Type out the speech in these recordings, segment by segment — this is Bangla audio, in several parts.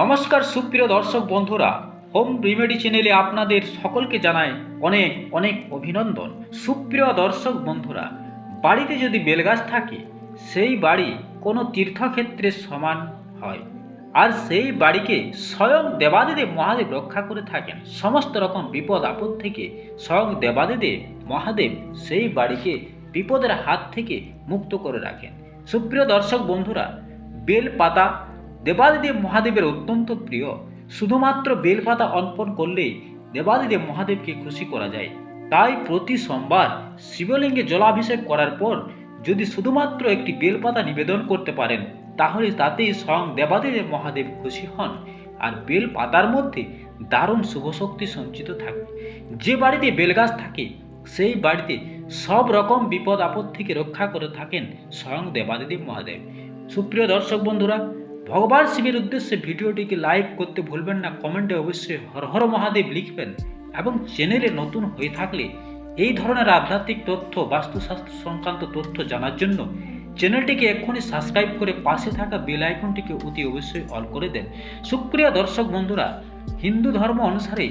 নমস্কার সুপ্রিয় দর্শক বন্ধুরা, হোম রিমেডি চ্যানেলে আপনাদের সকলকে জানাই অনেক অনেক অভিনন্দন। সুপ্রিয় দর্শক বন্ধুরা, বাড়িতে যদি বেলগাছ থাকে, সেই বাড়ি কোনো তীর্থক্ষেত্রের সমান হয়। আর সেই বাড়িকে স্বয়ং দেবাদিদেব মহাদেব রক্ষা করে থাকেন। সমস্ত রকম বিপদ আপদ থেকে স্বয়ং দেবাদিদেব মহাদেব সেই বাড়িকে বিপদের হাত থেকে মুক্ত করে রাখেন। সুপ্রিয় দর্শক বন্ধুরা বেল পাতা দেবাদিদেব মহাদেবের অত্যন্ত প্রিয়। শুধুমাত্র বেলপাতা অর্পণ করলেই দেবাদিদেব মহাদেবকে খুশি করা যায়। তাই প্রতি সোমবার শিবলিঙ্গে জলাভিষেক করার পর যদি শুধুমাত্র একটি বেলপাতা নিবেদন করতে পারেন, তাহলে তাতেই স্বয়ং দেবাদিদেব মহাদেব খুশি হন আর বেল পাতার মধ্যে দারুণ শুভশক্তি সঞ্চিত থাকে। যে বাড়িতে বেলগাছ থাকে, সেই বাড়িতে সব রকম বিপদ আপদ থেকে রক্ষা করে থাকেন স্বয়ং দেবাদিদেব মহাদেব। সুপ্রিয় দর্শক বন্ধুরা ভগবান শিবের উদ্দেশ্যে ভিডিওটিকে লাইক করতে ভুলবেন না কমেন্টে অবশ্যই হর হর মহাদেব লিখবেন এবং চ্যানেলে নতুন হয়ে থাকলে এই ধরনের আধ্যাত্মিক তথ্য, বাস্তুশাস্ত্র সংক্রান্ত তথ্য জানার জন্য চ্যানেলটিকে এক্ষুনি সাবস্ক্রাইব করে পাশে থাকা বেল আইকনটিকে অতি অবশ্যই অল করে দেন। সুপ্রিয় দর্শক বন্ধুরা, হিন্দু ধর্ম অনুসারে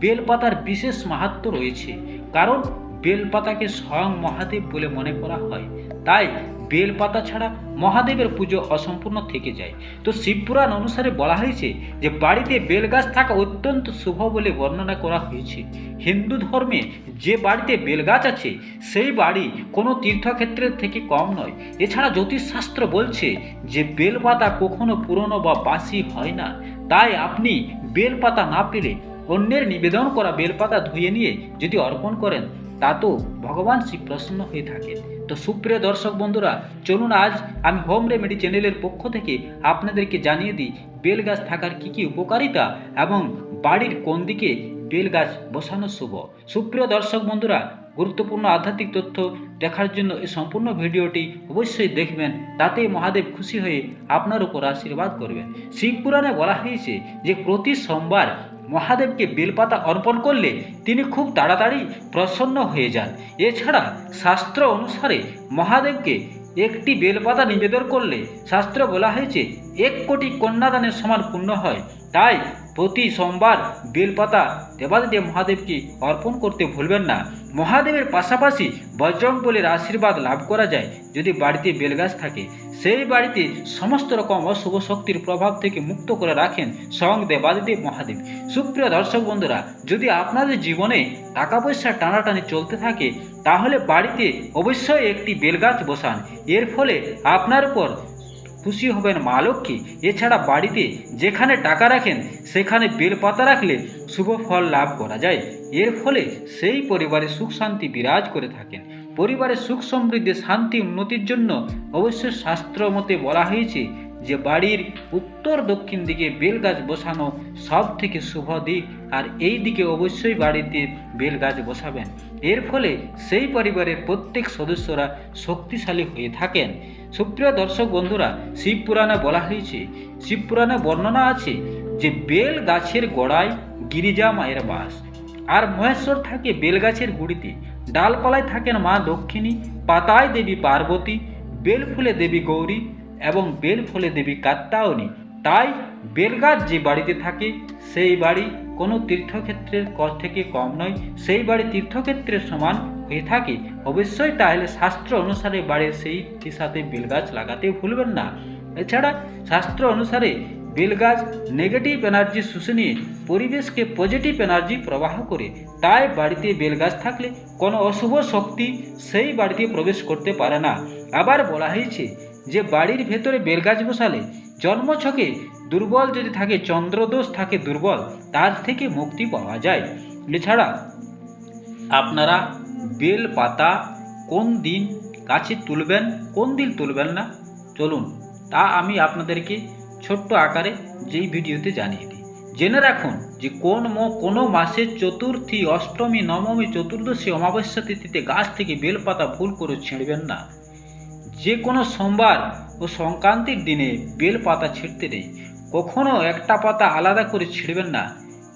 বেলপাতার বিশেষ মাহাত্ম রয়েছে। কারণ বেলপাতাকে স্বয়ং মহাদেব বলে মনে করা হয়। তাই বেলপাতা ছাড়া মহাদেবের পুজো অসম্পূর্ণ থেকে যায়। তো শিবপুরাণ অনুসারে বলা হয়েছে যে, বাড়িতে বেলগাছ থাকা অত্যন্ত শুভ বলে বর্ণনা করা হয়েছে। হিন্দু ধর্মে যে বাড়িতে বেলগাছ আছে, সেই বাড়ি কোনো তীর্থক্ষেত্রের থেকে কম নয়। এছাড়া জ্যোতিষশাস্ত্র বলছে যে, বেলপাতা কখনো পুরনো বা বাসি হয় না। তাই আপনি বেলপাতা না পেলে অন্যের নিবেদন করা বেলপাতা ধুয়ে নিয়ে যদি অর্পণ করেন, তা তো ভগবান শিব প্রসন্ন হয়ে থাকেন। তো সুপ্রিয় দর্শক বন্ধুরা, চলুন আজ আমি হোম রেমেডি চ্যানেলের পক্ষ থেকে আপনাদেরকে জানিয়ে দিই, বেল গাছ থাকার কী কী উপকারিতা এবং বাড়ির কোন দিকে বেল গাছ বসানো শুভ। সুপ্রিয় দর্শক বন্ধুরা, গুরুত্বপূর্ণ আধ্যাত্মিক তথ্য দেখার জন্য এই সম্পূর্ণ ভিডিওটি অবশ্যই দেখবেন, তাতে মহাদেব খুশি হয়ে আপনার উপর আশীর্বাদ করবেন। শিবপুরাণে বলা হয়েছে যে, প্রতি সোমবার মহাদেবকে বেলপাতা অর্পণ করলে তিনি খুব তাড়াতাড়ি প্রসন্ন হয়ে যান। এছাড়া শাস্ত্র অনুসারে মহাদেবকে একটি বেলপাতা নিবেদন করলে শাস্ত্র বলা হয়েছে, এক কোটি কন্যাদানের সমান পূর্ণ হয়। তাই প্রতি সোমবার বেলপাতা দেবাদিদেব মহাদেবকে অর্পণ করতে ভুলবেন না। মহাদেবের পাশাপাশি বজরং বলির আশীর্বাদ লাভ করা যায় যদি বাড়িতে বেলগাছ থাকে। সেই বাড়িতে সমস্ত রকম অশুভ শক্তির প্রভাব থেকে মুক্ত করে রাখেন স্বয়ং দেবাদিদেব মহাদেব। সুপ্রিয় দর্শক বন্ধুরা, যদি আপনাদের জীবনে টাকা পয়সা টানাটানি চলতে থাকে, তাহলে বাড়িতে অবশ্যই একটি বেলগাছ বসান। এর ফলে আপনার উপর খুশি হবেন মা লক্ষ্মী। এছাড়া বাড়িতে যেখানে টাকা রাখেন, সেখানে বেলপাতা রাখলে শুভ ফল লাভ করা যায়। এর ফলে সেই পরিবারে সুখ শান্তি বিরাজ করে থাকেন। পরিবারের সুখ সমৃদ্ধি, শান্তি, উন্নতির জন্য অবশ্যই শাস্ত্র মতে বলা হয়েছে যে বাড়ির উত্তর দক্ষিণ দিকে বেল গাছ বসানো সব থেকে শুভ দিক, আর এই দিকে অবশ্যই বাড়িতে বেল গাছ বসাবেন। এর ফলে সেই পরিবারের প্রত্যেক সদস্যরা শক্তিশালী হয়ে থাকেন। সুপ্রিয় দর্শক বন্ধুরা, শিবপুরাণে বলা হয়েছে, শিবপুরাণে বর্ণনা আছে যে বেল গাছের গোড়ায় গিরিজা মায়ের বাস, আর মহেশ্বর থাকে বেলগাছের গুড়িতে। ডালপালায় থাকেন মা দক্ষিণী, পাতায় দেবী পার্বতী, বেলফুলে দেবী গৌরী এবং বেল ফুলে দেবী কাত্তায়নী তাই বেলগাছ যে বাড়িতে থাকে, সেই বাড়ি কোনো তীর্থক্ষেত্রের কর থেকে কম নয়। সেই বাড়ি তীর্থক্ষেত্রের সমান হয়ে থাকে। অবশ্যই তাহলে শাস্ত্র অনুসারে বাড়ির সেই সাথে বেলগাছ লাগাতে ভুলবেন না। এছাড়া শাস্ত্র অনুসারে বেলগাছ নেগেটিভ এনার্জি শুষে নিয়ে পরিবেশকে পজিটিভ এনার্জি প্রবাহ করে। তাই বাড়িতে বেলগাছ থাকলে কোনো অশুভ শক্তি সেই বাড়িতে প্রবেশ করতে পারে না। আবার বলা হয়েছে যে বাড়ির ভেতরে বেলগাছ বসালে জন্মছকে দুর্বল যদি থাকে, চন্দ্রদোষ থাকে দুর্বল, তার থেকে মুক্তি পাওয়া যায়। এছাড়া আপনারা বেল পাতা কোন দিন গাছে তুলবেন, কোন দিন তুলবেন না, চলুন, তা আমি আপনাদেরকে ছোট্ট আকারে যেই ভিডিওতে জানিয়ে দিই। জেনে রাখুন যে কোন ম, কোনো মাসের চতুর্থী, অষ্টমী, নবমী, চতুর্দশী, অমাবস্যা তিথিতে গাছ থেকে বেলপাতা ভুল করে ছিঁড়বেন না। যে কোনো সোমবার ও সংক্রান্তির দিনে বেল পাতা ছিঁড়তে নেই। কখনও একটা পাতা আলাদা করে ছিঁড়বেন না।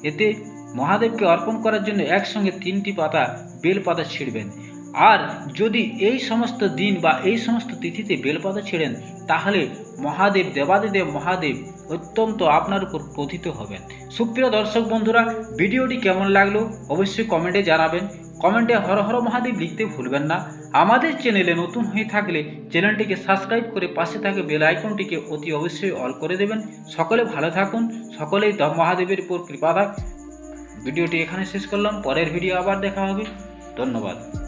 এতে মহাদেবকে অর্পণ করার জন্য একসঙ্গে তিনটি পাতা বেল পাতা ছিঁড়বেন। আর যদি এই সমস্ত দিন বা এই সমস্ত তিথিতে বেলপাতা ছেড়েন, তাহলে মহাদেব, দেবাদিদেব মহাদেব অত্যন্ত আপনার উপর প্রথিত হবেন। সুপ্রিয় দর্শক বন্ধুরা, ভিডিওটি কেমন লাগল অবশ্যই কমেন্টে জানাবেন। কমেন্টে হর হর মহাদেব লিখতে ভুলবেন না। আমাদের চ্যানেলে নতুন হয়ে থাকলে চ্যানেলটিকে সাবস্ক্রাইব করে পাশে থাকে বেল আইকনটিকে অতি অবশ্যই অল করে দেবেন। সকলে ভালো থাকুন, সকলেই মহাদেবের উপর কৃপা থাক। ভিডিওটি এখানে শেষ করলাম, পরের ভিডিও আবার দেখা হবে। ধন্যবাদ।